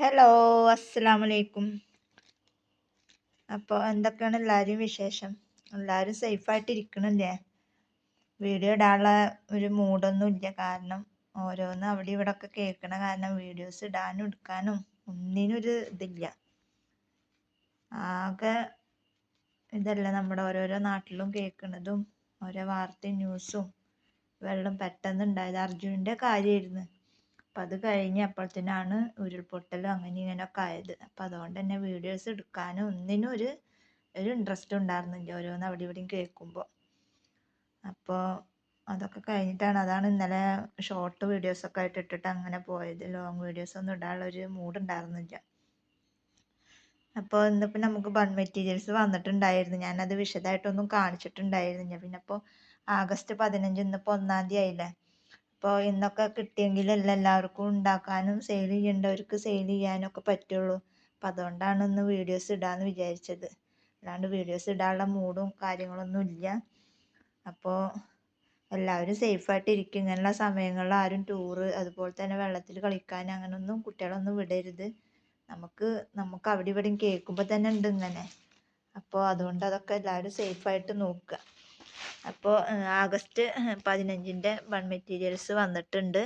Hello അസ്സലാമു അലൈക്കും അപ്പോൾ എന്തൊക്കെയാണ് എല്ലാവരും വിശേഷം? എല്ലാവരും സേഫായിട്ട് ഇരിക്കണില്ലേ വീഡിയോ ഇടാനുള്ള ഒരു മൂഡൊന്നും ഇല്ല കാരണം ഓരോന്ന് അവിടെ ഇവിടെ ഒക്കെ കേൾക്കണ കാരണം വീഡിയോസ് ഇടാനും എടുക്കാനും ഒന്നിനും ഒരു ഇതില്ല. ആകെ ഇതല്ല നമ്മുടെ ഓരോരോ നാട്ടിലും കേൾക്കുന്നതും ഓരോ വാർത്തയും ന്യൂസും വെള്ളം പെട്ടെന്ന് ഉണ്ടായത്. അർജുനന്റെ കാര്യമായിരുന്നു. അപ്പം അത് കഴിഞ്ഞ് അപ്പോഴത്തേനാണ് ഉരുൾപൊട്ടലും അങ്ങനെ ഇങ്ങനെയൊക്കെ ആയത്. അപ്പം അതുകൊണ്ട് തന്നെ വീഡിയോസ് എടുക്കാനും ഒന്നിനും ഒരു ഒരു ഇൻട്രസ്റ്റ് ഉണ്ടായിരുന്നില്ല ഓരോന്ന് അവിടെ ഇവിടെയും കേൾക്കുമ്പോൾ അപ്പോൾ അതൊക്കെ കഴിഞ്ഞിട്ടാണ് അതാണ് ഇന്നലെ ഷോർട്ട് വീഡിയോസൊക്കെ ആയിട്ട് ഇട്ടിട്ട് അങ്ങനെ പോയത്. ലോങ് വീഡിയോസ് ഒന്നും ഇടാനുള്ള ഒരു മൂഡ് ഉണ്ടായിരുന്നില്ല. അപ്പോൾ ഇന്നിപ്പോൾ നമുക്ക് ബൺ മെറ്റീരിയൽസ് വന്നിട്ടുണ്ടായിരുന്നു. ഞാനത് വിശദമായിട്ടൊന്നും കാണിച്ചിട്ടുണ്ടായിരുന്നില്ല. പിന്നെ അപ്പോൾ ആഗസ്റ്റ് പതിനഞ്ച് ഇന്നിപ്പോൾ ഒന്നാം തീയതി ആയില്ലേ? അപ്പോൾ ഇന്നൊക്കെ കിട്ടിയെങ്കിലല്ലേ എല്ലാവർക്കും ഉണ്ടാക്കാനും സെയിൽ ചെയ്യേണ്ടവർക്ക് സെയിൽ ചെയ്യാനൊക്കെ പറ്റുള്ളൂ. അപ്പം അതുകൊണ്ടാണ് ഇന്ന് വീഡിയോസ് ഇടാമെന്ന് വിചാരിച്ചത്. അല്ലാണ്ട് വീഡിയോസ് ഇടാനുള്ള മൂഡും കാര്യങ്ങളൊന്നും ഇല്ല. അപ്പോൾ എല്ലാവരും സേഫായിട്ട് ഇരിക്കും. ഇങ്ങനെയുള്ള സമയങ്ങളിൽ ആരും ടൂറ് അതുപോലെ തന്നെ വെള്ളത്തിൽ കളിക്കാൻ അങ്ങനെയൊന്നും കുട്ടികളൊന്നും വിടരുത്. നമുക്ക് നമുക്ക് അവിടെ ഇവിടെയും കേൾക്കുമ്പോൾ തന്നെ ഉണ്ട് ഇങ്ങനെ. അപ്പോൾ അതുകൊണ്ട് അതൊക്കെ എല്ലാവരും സേഫായിട്ട് നോക്കുക. അപ്പോൾ ആഗസ്റ്റ് പതിനഞ്ചിന്റെ വൺ മെറ്റീരിയൽസ് വന്നിട്ടുണ്ട്.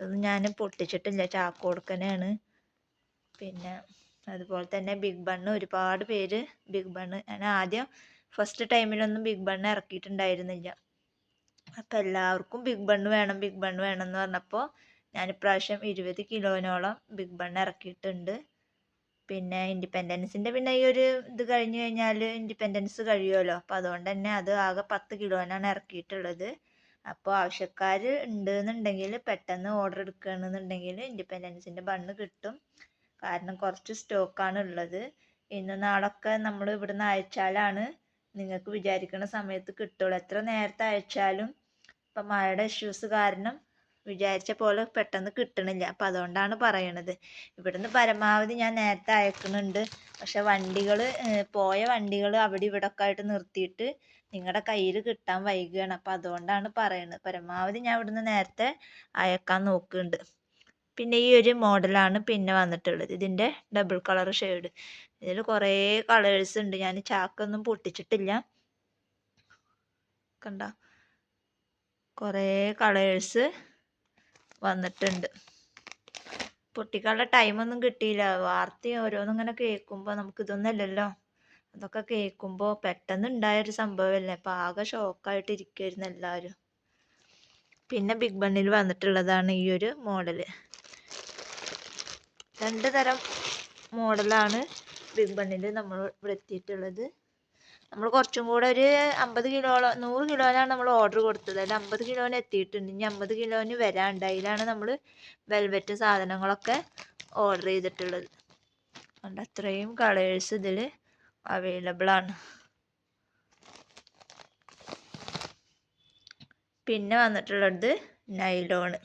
അത് ഞാൻ പൊട്ടിച്ചിട്ടില്ല. ചാക്ക് കൊടുക്കനാണ് പിന്നെ അതുപോലെ തന്നെ ബിഗ് ബണ്ണ് ഒരുപാട് പേര് ബിഗ് ബണ്ണ്. ഞാൻ ആദ്യം ഫസ്റ്റ് ടൈമിലൊന്നും ബിഗ് ബണ്ണ് ഇറക്കിയിട്ടുണ്ടായിരുന്നില്ല. അപ്പം എല്ലാവർക്കും ബിഗ് ബണ്ണ് വേണം ബിഗ് ബണ്ണ് വേണം എന്ന് പറഞ്ഞപ്പോൾ ഞാൻ ഇപ്രാവശ്യം ഇരുപത് കിലോനോളം ബിഗ് ബണ്ണ് ഇറക്കിയിട്ടുണ്ട്. പിന്നെ ഇൻഡിപെൻഡൻസിന്റെ പിന്നെ ഈ ഒരു ഇത് കഴിഞ്ഞു കഴിഞ്ഞാൽ ഇൻഡിപെൻഡൻസ് കഴിയുമല്ലോ. അപ്പോൾ അതുകൊണ്ട് തന്നെ അത് ആകെ പത്ത് കിലോനാണ് ഇറക്കിയിട്ടുള്ളത്. അപ്പോൾ ആവശ്യക്കാർ ഉണ്ട് എന്നുണ്ടെങ്കിൽ പെട്ടെന്ന് ഓർഡർ എടുക്കുകയാണെന്നുണ്ടെങ്കിൽ ഇൻഡിപെൻഡൻസിന്റെ ബണ്ണ് കിട്ടും. കാരണം കുറച്ച് സ്റ്റോക്കാണ് ഉള്ളത്. ഇന്ന് നാളൊക്കെ നമ്മൾ ഇവിടുന്ന് അയച്ചാലാണ് നിങ്ങൾക്ക് വിചാരിക്കുന്ന സമയത്ത് കിട്ടുള്ളൂ. എത്ര നേരത്തെ അയച്ചാലും ഇപ്പം മഴയുടെ ഇഷ്യൂസ് കാരണം വിചാരിച്ച പോലെ പെട്ടെന്ന് കിട്ടണില്ല. അപ്പം അതുകൊണ്ടാണ് പറയണത്. ഇവിടുന്ന് പരമാവധി ഞാൻ നേരത്തെ അയക്കുന്നുണ്ട്. പക്ഷെ വണ്ടികൾ പോയ വണ്ടികൾ അവിടെ ഇവിടെ ഒക്കെ ആയിട്ട് നിർത്തിയിട്ട് നിങ്ങളുടെ കയ്യിൽ കിട്ടാൻ വൈകുകയാണ് അപ്പം അതുകൊണ്ടാണ് പറയണത്. പരമാവധി ഞാൻ ഇവിടുന്ന് നേരത്തെ അയക്കാൻ നോക്കുന്നുണ്ട്. പിന്നെ ഈ ഒരു മോഡലാണ് പിന്നെ വന്നിട്ടുള്ളത്. ഇതിന്റെ ഡബിൾ കളർ ഷെയ്ഡ്. ഇതിൽ കുറേ കളേഴ്സ് ഉണ്ട്. ഞാൻ ചാക്കൊന്നും പൊട്ടിച്ചിട്ടില്ല. കണ്ട? കുറേ കളേഴ്സ് വന്നിട്ടുണ്ട്. പൊട്ടിക്കാനുള്ള ടൈമൊന്നും കിട്ടിയില്ല. വാർത്തയും ഓരോന്നും ഇങ്ങനെ കേൾക്കുമ്പോൾ നമുക്ക് ഇതൊന്നല്ലല്ലോ. അതൊക്കെ കേൾക്കുമ്പോൾ പെട്ടെന്ന് ഉണ്ടായൊരു സംഭവമല്ലേ? അപ്പം ആകെ ഷോക്കായിട്ട് ഇരിക്കുമായിരുന്നു എല്ലാവരും. പിന്നെ ബിഗ് ബണ്ണിൽ വന്നിട്ടുള്ളതാണ് ഈ ഒരു മോഡൽ രണ്ട് തരം മോഡലാണ് ബിഗ് ബണ്ണിൽ നമ്മൾ ഇവിടെ എത്തിയിട്ടുള്ളത്. നമ്മൾ കുറച്ചും കൂടെ ഒരു അമ്പത് കിലോളം നൂറ് കിലോനാണ് നമ്മൾ ഓർഡർ കൊടുത്തത്. അതിൽ അമ്പത് കിലോന് എത്തിയിട്ടുണ്ട്. ഇനി അമ്പത് കിലോന് വരാനുണ്ട് അതിലാണ് നമ്മൾ വെൽവെറ്റ് സാധനങ്ങളൊക്കെ ഓർഡർ ചെയ്തിട്ടുള്ളത്. അതുകൊണ്ട് അത്രയും കളേഴ്സ് ഇതിൽ അവൈലബിൾ ആണ്. പിന്നെ വന്നിട്ടുള്ളത് നൈലോണ്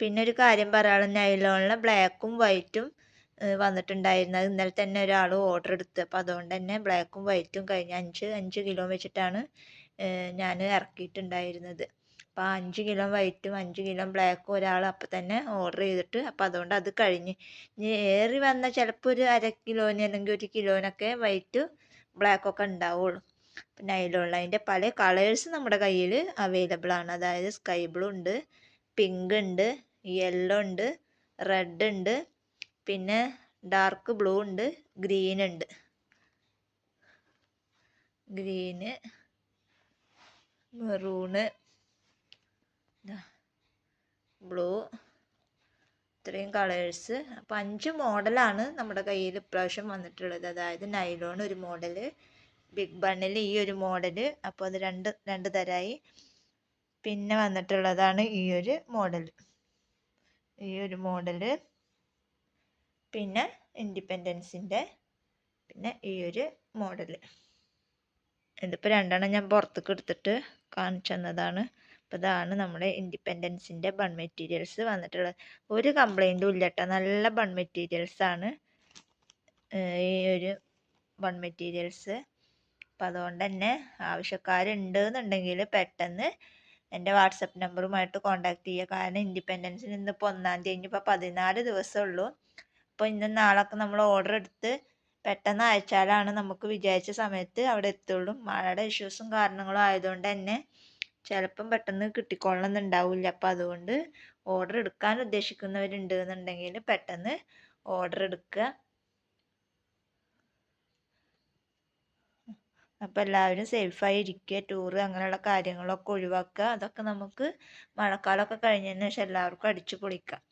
പിന്നെ ഒരു കാര്യം പറയാനുള്ളത് നൈലോണിലെ ബ്ലാക്കും വൈറ്റും വന്നിട്ടുണ്ടായിരുന്നു. അത് ഇന്നലെ തന്നെ ഒരാൾ ഓർഡർ എടുത്തു. അപ്പോൾ അതുകൊണ്ട് തന്നെ ബ്ലാക്കും വൈറ്റും കഴിഞ്ഞ് അഞ്ച് അഞ്ച് കിലോ വെച്ചിട്ടാണ് ഞാൻ ഇറക്കിയിട്ടുണ്ടായിരുന്നത്. അപ്പോൾ അഞ്ച് കിലോ വൈറ്റും അഞ്ച് കിലോ ബ്ലാക്കും ഒരാൾ അപ്പം തന്നെ ഓർഡർ ചെയ്തിട്ട്. അപ്പോൾ അതുകൊണ്ട് അത് കഴിഞ്ഞ് ഇനി ഏറി വന്ന ചിലപ്പോൾ ഒരു അര കിലോന് അല്ലെങ്കിൽ ഒരു കിലോനൊക്കെ വൈറ്റ് ബ്ലാക്കൊക്കെ ഉണ്ടാവുള്ളൂ. അതിലുള്ള അതിന്റെ പല കളേഴ്സ് നമ്മുടെ കയ്യിൽ അവൈലബിൾ ആണ്. അതായത് സ്കൈ ബ്ലൂ ഉണ്ട് പിങ്ക് ഉണ്ട് യെല്ലോ ഉണ്ട് റെഡ് ഉണ്ട്. പിന്നെ ഡാർക്ക് ബ്ലൂ ഉണ്ട് ഗ്രീൻ ഉണ്ട്. ഗ്രീന് മെറൂണ് ബ്ലൂ ഇത്രയും കളേഴ്സ് അപ്പം അഞ്ച് മോഡലാണ് നമ്മുടെ കയ്യിൽ ഇപ്രാവശ്യം വന്നിട്ടുള്ളത്. അതായത് നൈലോൺ ഒരു മോഡൽ ബിഗ് ബണ്ണിൽ ഈ ഒരു മോഡൽ അപ്പോൾ അത് രണ്ട് രണ്ട് തരമായി പിന്നെ വന്നിട്ടുള്ളതാണ് ഈ ഒരു മോഡൽ ഈ ഒരു മോഡൽ പിന്നെ ഇൻഡിപെൻഡൻസിന്റെ പിന്നെ ഈ ഒരു മോഡൽ. ഇതിപ്പോൾ രണ്ടെണ്ണം ഞാൻ പുറത്തേക്ക് എടുത്തിട്ട് കാണിച്ചു തന്നതാണ്. അപ്പോൾ ഇതാണ് നമ്മുടെ ഇൻഡിപെൻഡൻസിന്റെ ബൺ മെറ്റീരിയൽസ് വന്നിട്ടുള്ളത്. ഒരു കംപ്ലൈന്റും ഇല്ല കേട്ടോ. നല്ല ബൺ മെറ്റീരിയൽസ് ആണ്. ഈ ഒരു ബൺ മെറ്റീരിയൽസ്. അപ്പോൾ അതുകൊണ്ട് തന്നെ ആവശ്യക്കാരുണ്ട് എന്നുണ്ടെങ്കിൽ പെട്ടെന്ന് എന്റെ വാട്സപ്പ് നമ്പറുമായിട്ട് കോൺടാക്ട് ചെയ്യുക. കാരണം ഇൻഡിപെൻഡൻസിന് ഇന്നിപ്പോൾ ഒന്നാം തീയതി. ഇനിയിപ്പോൾ പതിനാല് ദിവസമേ ഉള്ളൂ. അപ്പോൾ ഇന്നും നാളൊക്കെ നമ്മൾ ഓർഡർ എടുത്ത് പെട്ടെന്ന് അയച്ചാലാണ് നമുക്ക് വിചാരിച്ച സമയത്ത് അവിടെ എത്തുള്ളൂ. മഴയുടെ ഇഷ്യൂസും കാരണങ്ങളും ആയതുകൊണ്ട് തന്നെ ചിലപ്പം പെട്ടെന്ന് കിട്ടിക്കൊള്ളണമെന്നുണ്ടാവില്ല അപ്പം അതുകൊണ്ട് ഓർഡർ എടുക്കാൻ ഉദ്ദേശിക്കുന്നവരുണ്ട് എന്നുണ്ടെങ്കിൽ പെട്ടെന്ന് ഓർഡർ എടുക്കുക. അപ്പോൾ എല്ലാവരും സേഫായി ഇരിക്കുക. ടൂറ് അങ്ങനെയുള്ള കാര്യങ്ങളൊക്കെ ഒഴിവാക്കുക. അതൊക്കെ നമുക്ക് മഴക്കാലമൊക്കെ കഴിഞ്ഞതിന് ശേഷം എല്ലാവർക്കും അടിച്ചു പൊളിക്കാം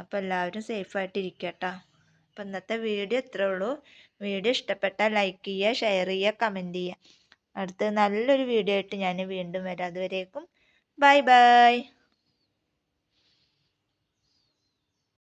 അപ്പോൾ എല്ലാവരും സേഫായിട്ട് ഇരിക്കുക അപ്പോൾ ഇന്നത്തെ വീഡിയോ ഇത്രേ ഉള്ളൂ. വീഡിയോ ഇഷ്ടപ്പെട്ടാൽ ലൈക്ക് ചെയ്യുക ഷെയർ ചെയ്യുക കമന്റ് ചെയ്യുക. അടുത്ത നല്ലൊരു വീഡിയോ ആയിട്ട് ഞാൻ വീണ്ടും വരാം. അതുവരേക്കും ബൈ ബൈ